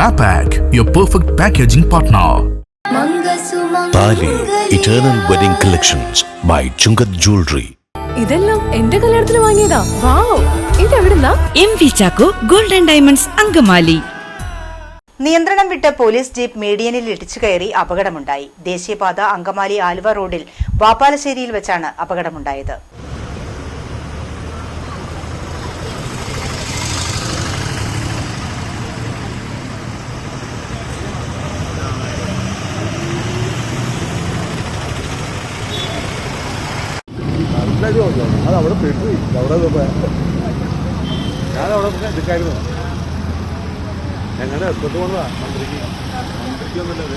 Mapac, your perfect packaging partner. Thali eternal wedding collections by Chungath jewellery ഇതെല്ലാം എന്റെ കല്യാണത്തിന് വാങ്ങിയതാ. വാവ്. ഇത് എവിടെന്നാ? M V Chacko golden diamonds Angamaly. നിയന്ത്രണം വിട്ട പോലീസ് ജീപ്പ് മീഡിയനിൽ ഇടിച്ചു കയറി അപകടമുണ്ടായി. ദേശീയപാത അങ്കമാലി ആലുവ റോഡിൽ വാപ്പാലശ്ശേരിയിൽ വെച്ചാണ് അപകടമുണ്ടായത്. അത് അവിടെ പെട്ടു. അവിടെ ഞാനവിടെ എടുക്കായിരുന്നു. ഞങ്ങളുടെ എസ്പെട്ട് കൊണ്ടാ മന്ത്രിക്ക്. മന്ത്രിക്കൊന്നുമില്ല